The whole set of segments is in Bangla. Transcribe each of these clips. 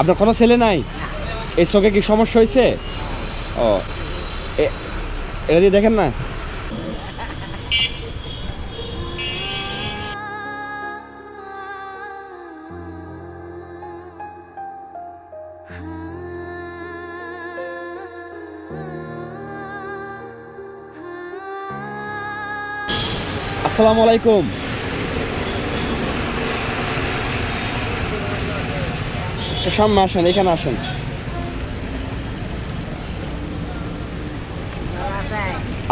আপনার কোনো ছেলে নাই? এই চোখে কি সমস্যা হয়েছে ও এটা দিয়ে দেখেন না? আসসালামু আলাইকুম। সামনে আসেন, এখানে আসেন।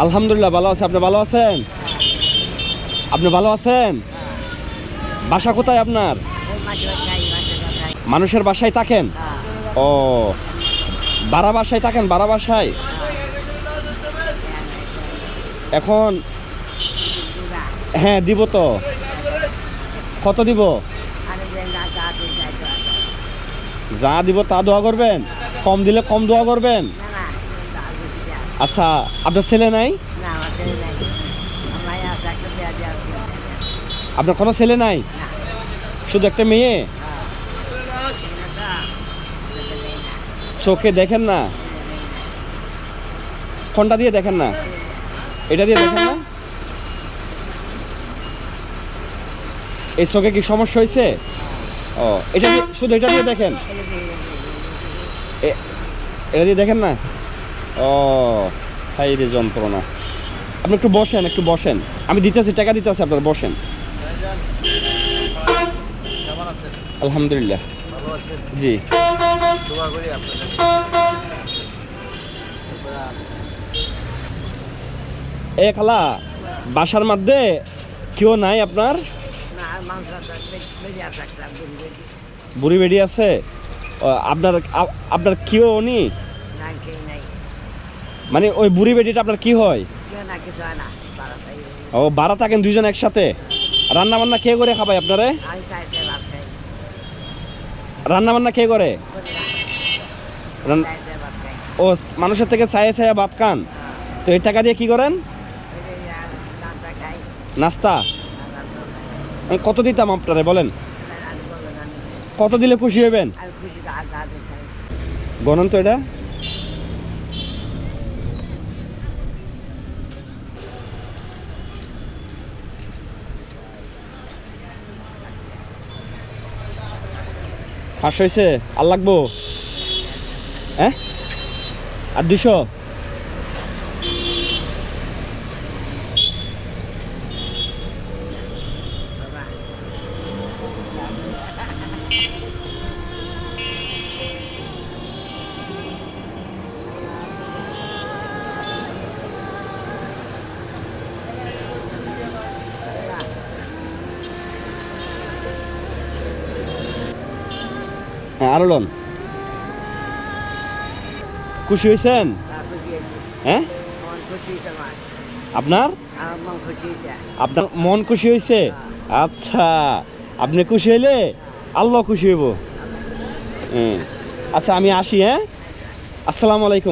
আলহামদুলিল্লাহ, ভালো আছে। আপনি ভালো আছেন? আপনি ভালো আছেন? বাসা কোথায় আপনার? মানুষের বাসায় থাকেন? ও, বারা বাসায় থাকেন? বারা বাসায়? এখন হ্যাঁ দিব তো। কত দিব? যা দিব তা দোয়া করবেন? কম দিলে কম দোয়া করবেন? আচ্ছা আপনার ছেলে নাই? আপনার কোনো ছেলে নাই? শুধু একটা মেয়ে? চোখে দেখেন না? কোনটা দিয়ে দেখেন না? এটা দিয়ে দেখেন না? এই চোখে কি সমস্যা হয়েছে? ও, এটা শুধু এটা দিয়ে দেখেন? এটা দিয়ে দেখেন না? ও, হাই রে যন্ত্রণা। আপনি একটু বসেন একটু বসেন। আমি দিতেছি, টাকা দিতেছি আপনার, বসেন। আলহামদুলিল্লাহ। জি। এ খালা, বাসার মধ্যে কেউ নাই আপনার? বুড়ি বেডি আছে? আপনার আপ- আপনার কেউ উনি মানে ওই বুড়ি বেডিটা আপনার কি হয়? ও বারা থাকেন দুইজন একসাথে? রান্না বান্না কে করে খাবাই আপনারে? রান্না বান্না কে করে? ও মানুষের থেকে চায়ে চায়ে ভাত খান? তো এই টাকা দিয়ে কি করেন? নাস্তা? আমি কত দিতাম আপনারে, বলেন? কত দিলে খুশি হবেন গণন তো এটা। পাঁচশো হয়েছে আর লাগবো? হ্যাঁ? আর দুশো হ্যাঁ খুশি হয়েছেন হ্যাঁ? আপনার? আপনার মন খুশি হয়েছে আচ্ছা আপনি খুশি হইলে আল্লাহ খুশি হইব। আচ্ছা আমি আসি হ্যাঁ? আসসালামু আলাইকুম।